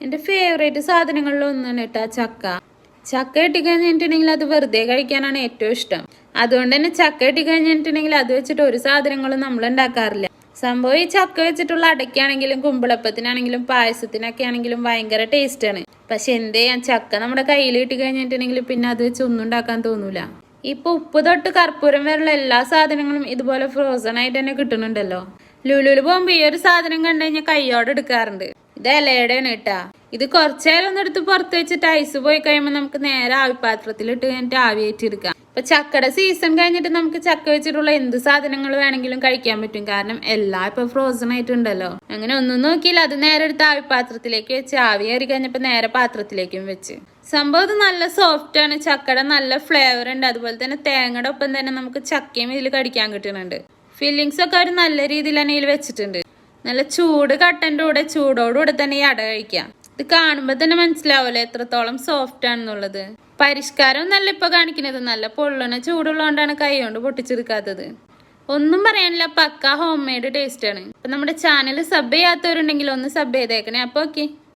എന്റെ ഫേവറേറ്റ് സാധനങ്ങളിൽ ഒന്നാണ് കേട്ടോ ചക്ക. ചക്ക ഇട്ടിക്കഴിഞ്ഞിട്ടുണ്ടെങ്കിൽ അത് വെറുതെ കഴിക്കാനാണ് ഏറ്റവും ഇഷ്ടം. അതുകൊണ്ട് തന്നെ ചക്ക ഇട്ടിക്കഴിഞ്ഞിട്ടുണ്ടെങ്കിൽ അത് വെച്ചിട്ട് ഒരു സാധനങ്ങളും നമ്മൾ ഉണ്ടാക്കാറില്ല. സംഭവം ഈ ചക്ക വെച്ചിട്ടുള്ള അടയ്ക്കാണെങ്കിലും കുമ്പിളപ്പത്തിനാണെങ്കിലും പായസത്തിനൊക്കെ ആണെങ്കിലും ഭയങ്കര ടേസ്റ്റാണ് പക്ഷെ എന്ത് ചെയ്യാൻ ചക്ക നമ്മുടെ കയ്യിൽ കിട്ടി കഴിഞ്ഞിട്ടുണ്ടെങ്കിൽ പിന്നെ അത് വെച്ച് ഒന്നും ഉണ്ടാക്കാൻ തോന്നൂല. ഇപ്പൊ ഉപ്പ് തൊട്ട് കർപ്പൂരം വരെയുള്ള എല്ലാ സാധനങ്ങളും ഇതുപോലെ ഫ്രോസൺ ആയിട്ട് തന്നെ കിട്ടുന്നുണ്ടല്ലോ. ലുലുലു പോകുമ്പോ ഈ ഒരു സാധനം കണ്ടു കഴിഞ്ഞാൽ കൈയോടെ എടുക്കാറുണ്ട്. ഇത് ഇലയുടെയാണ് കേട്ടാ ഇത് കുറച്ചേരം ഒന്ന് എടുത്ത് പുറത്ത് വെച്ചിട്ട് ഐസ് പോയി കഴിയുമ്പോൾ നമുക്ക് നേരെ ആവിപാത്രത്തിൽ ഇട്ട് കഴിഞ്ഞിട്ട് ആവിയേറ്റെടുക്കാം ഇപ്പൊ ചക്കയുടെ സീസൺ കഴിഞ്ഞിട്ട് നമുക്ക് ചക്ക വെച്ചിട്ടുള്ള എന്ത് സാധനങ്ങൾ വേണമെങ്കിലും കഴിക്കാൻ പറ്റും. കാരണം എല്ലാം ഇപ്പൊ ഫ്രോസൺ ആയിട്ടുണ്ടല്ലോ. അങ്ങനെ ഒന്നും നോക്കിയില്ല. അത് നേരെ എടുത്ത് ആവിപാത്രത്തിലേക്ക് വെച്ച് ആവി കയറി കഴിഞ്ഞപ്പോ നേരെ പാത്രത്തിലേക്കും വെച്ച്. സംഭവം നല്ല സോഫ്റ്റ് ആണ്. ചക്കയുടെ നല്ല ഫ്ലേവർ ഉണ്ട്. അതുപോലെ തന്നെ തേങ്ങയുടെ ഒപ്പം തന്നെ നമുക്ക് ചക്കയും ഇതിൽ കടിക്കാൻ കിട്ടുന്നുണ്ട്. ഫില്ലിങ്സ് ഒക്കെ അവർ നല്ല രീതിയിൽ തന്നെ ഇതിൽ വെച്ചിട്ടുണ്ട്. നല്ല ചൂട് കട്ടന്റെ കൂടെ ചൂടോടുകൂടെ തന്നെ ഈ അട കഴിക്കാം. ഇത് കാണുമ്പോൾ തന്നെ മനസ്സിലാവല്ലോ എത്രത്തോളം സോഫ്റ്റ് ആണെന്നുള്ളത്. പരിഷ്കാരം നല്ല ഇപ്പൊ കാണിക്കുന്നത്. നല്ല പൊള്ളണ ചൂടുള്ളതുകൊണ്ടാണ് കൈ കൊണ്ട് പൊട്ടിച്ചെടുക്കാത്തത്. ഒന്നും പറയാനില്ല പക്ക ഹോം മെയ്ഡ് ടേസ്റ്റ് ആണ്. അപ്പൊ നമ്മുടെ ചാനൽ സബ് ചെയ്യാത്തവരുണ്ടെങ്കിൽ ഒന്ന് സബ് ചെയ്തേക്കണേ. അപ്പൊ ഓക്കെ